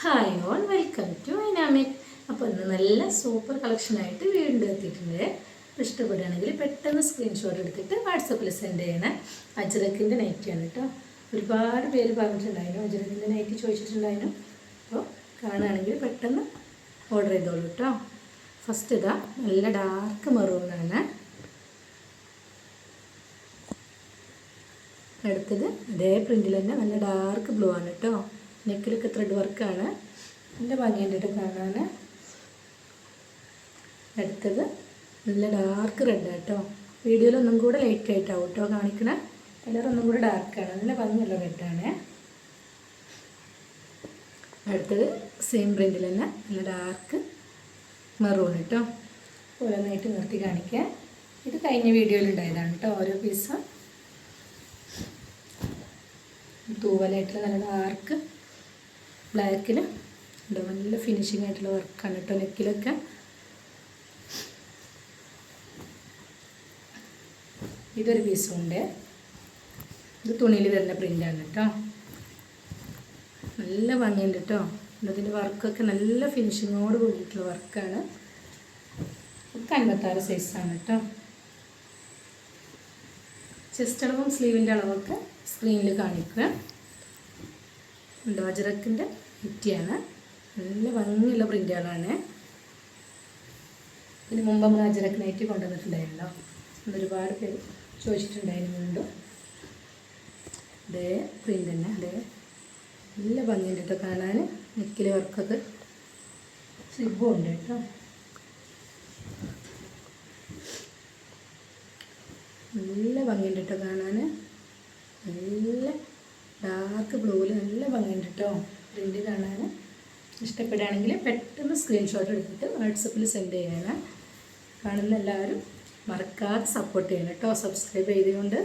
Hi all welcome to ഐനാമിക് അപ്പോൾ ഇന്ന് നല്ല സൂപ്പർ കളക്ഷനായിട്ട് വീണ്ടും എത്തിയിട്ടുണ്ട്. ഇഷ്ടപ്പെടുകയാണെങ്കിൽ പെട്ടെന്ന് സ്ക്രീൻഷോട്ട് എടുത്തിട്ട് വാട്സപ്പിൽ സെൻഡ് ചെയ്യണേ. അജ്രക്കിന്റെ നൈറ്റിയാണ് കേട്ടോ. ഒരുപാട് പേര് പറഞ്ഞിട്ടുണ്ടായിരുന്നു. അജ്രക്കിന്റെ നൈറ്റി ചോദിച്ചിട്ടുണ്ടായിരുന്നു. അപ്പോൾ കാണുകയാണെങ്കിൽ പെട്ടെന്ന് ഓർഡർ ചെയ്തോളൂ കേട്ടോ. ഫസ്റ്റ് ഇതാ നല്ല ഡാർക്ക് മെറൂണാണ് അടുത്തത് അതേ പ്രിന്റിൽ തന്നെ നല്ല ഡാർക്ക് ബ്ലൂ ആണ് കേട്ടോ. നെക്കിലൊക്കെ ത്രെഡ് വർക്കാണ് നല്ല ഭംഗിയുണ്ട് കാണാൻ അടുത്തത് നല്ല ഡാർക്ക് റെഡ് കേട്ടോ വീഡിയോയിൽ ഒന്നും കൂടെ ലൈറ്റ് ആയിട്ടാവും കേട്ടോ കാണിക്കണ. കളർ ഒന്നും കൂടെ ഡാർക്കാണ് നല്ല ഭംഗിയുള്ള റെഡാണ് അടുത്തത് സെയിം പ്രിന്റിൽ തന്നെ നല്ല ഡാർക്ക് മെറൂൺ കേട്ടോ ഓരോന്നായിട്ട് നിർത്തി കാണിക്കാം. ഇത് കഴിഞ്ഞ വീഡിയോയിൽ ഉണ്ടായതാണ് കേട്ടോ ഓരോ പീസും തൂവലായിട്ടുള്ള നല്ല ഡാർക്ക് ബ്ലാക്കിൽ ഉണ്ടോ നല്ല ഫിനിഷിംഗ് ആയിട്ടുള്ള വർക്കാണ് കേട്ടോ നെക്കിലൊക്കെ. ഇതൊരു പീസുണ്ട് ഇത് തുണിയിൽ വരുന്ന പ്രിന്റാണ് കേട്ടോ നല്ല ഭംഗിയുണ്ട് കേട്ടോ ഇതിന്റെ വർക്കൊക്കെ നല്ല ഫിനിഷിങ്ങോട് കൂടിയിട്ടുള്ള വർക്കാണ് ഒക്കെ അൻപത്താറ് സൈസാണ് കേട്ടോ ചെസ്റ്റ് അളവും സ്ലീവിന്റെ അളവൊക്കെ സ്ക്രീനിൽ കാണിക്കുക. ഉണ്ട്? കുറ്റിയാണ്. നല്ല ഭംഗിയുള്ള പ്രിന്റുകളാണ് ഇതിന് മുമ്പ് നമ്മൾ അജറക്ക് നൈറ്റ് കൊണ്ടുവന്നിട്ടുണ്ടായിരുന്നല്ലോ. അതൊരുപാട് പേര് ചോദിച്ചിട്ടുണ്ടായിരുന്നു വീണ്ടും. അതേ പ്രിന്റ് തന്നെ അതേ നല്ല ഭംഗിയുണ്ട് കേട്ടോ. കാണാൻ നെക്കിലെ വർക്കൊക്കെ. സിബും ഉണ്ട് കേട്ടോ. നല്ല ഭംഗിയുണ്ട് കേട്ടോ കാണാൻ നല്ല ഡാർക്ക് ബ്ലൂവിൽ നല്ല ഭംഗിയുണ്ട് കേട്ടോ പ്രിന്റ് കാണാൻ ഇഷ്ടപ്പെടുകയാണെങ്കിൽ പെട്ടെന്ന് സ്ക്രീൻഷോട്ട് എടുത്തിട്ട് വാട്സപ്പിൽ സെൻഡ് ചെയ്യണം. കാണുന്ന എല്ലാവരും മറക്കാതെ സപ്പോർട്ട് ചെയ്യണം കേട്ടോ സബ്സ്ക്രൈബ് ചെയ്തുകൊണ്ട്